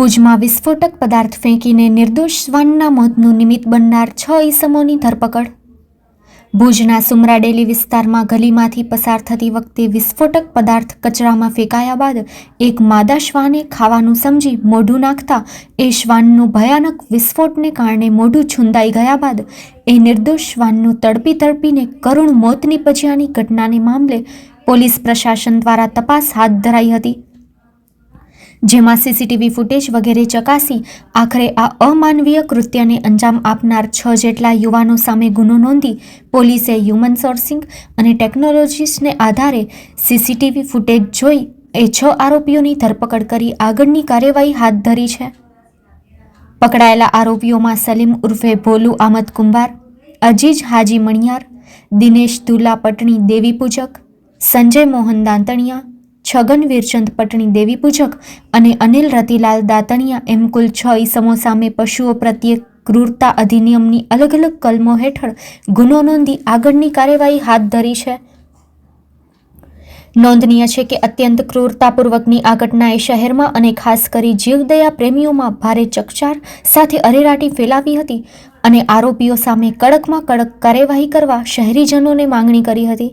ભુજમાં વિસ્ફોટક પદાર્થ ફેંકીને નિર્દોષ શ્વાનના મોતનું નિમિત્ત બનનાર છ ઈસમોની ધરપકડ. ભુજના સુમરાડેલી વિસ્તારમાં ગલીમાંથી પસાર થતી વખતે વિસ્ફોટક પદાર્થ કચરામાં ફેંકાયા બાદ એક માદા શ્વાને ખાવાનું સમજી મોઢું નાખતા એ શ્વાનનું ભયાનક વિસ્ફોટને કારણે મોઢું છુંદાઈ ગયા બાદ એ નિર્દોષ શ્વાનનું તડપી તડપીને કરુણ મોત નીપજ્યાની ઘટનાને મામલે પોલીસ પ્રશાસન દ્વારા તપાસ હાથ ધરાઈ હતી. જેમાં સીસીટીવી ફૂટેજ વગેરે ચકાસી આખરે આ અમાનવીય કૃત્યને અંજામ આપનાર છ જેટલા યુવાનો સામે ગુનો નોંધી પોલીસે હ્યુમન સોર્સિંગ અને ટેકનોલોજીસને આધારે સીસીટીવી ફૂટેજ જોઈ એ છ આરોપીઓની ધરપકડ કરી આગળની કાર્યવાહી હાથ ધરી છે. પકડાયેલા આરોપીઓમાં સલીમ ઉર્ફે ભોલુ આમદ કુંભાર, અજીજ હાજી મણિયાર, દિનેશ દુલા પટણી દેવી પૂજક, સંજય મોહન દાંતણિયા છગન, વીરચંદ પટણી દેવી પૂજક અને અનિલ રતિલાલ દાતણિયા એમ કુલ છ ઈસમો સામે પશુઓ પ્રત્યે ક્રૂરતા અધિનિયમની અલગ અલગ કલમો હેઠળ ગુનો નોંધી આગળની કાર્યવાહી હાથ ધરી છે. નોંધનીય છે કે અત્યંત ક્રૂરતાપૂર્વકની આ ઘટનાએ શહેરમાં અને ખાસ કરી જીવદયા પ્રેમીઓમાં ભારે ચકચાર સાથે અરેરાટી ફેલાવી હતી અને આરોપીઓ સામે કડકમાં કડક કાર્યવાહી કરવા શહેરીજનોને માંગણી કરી હતી.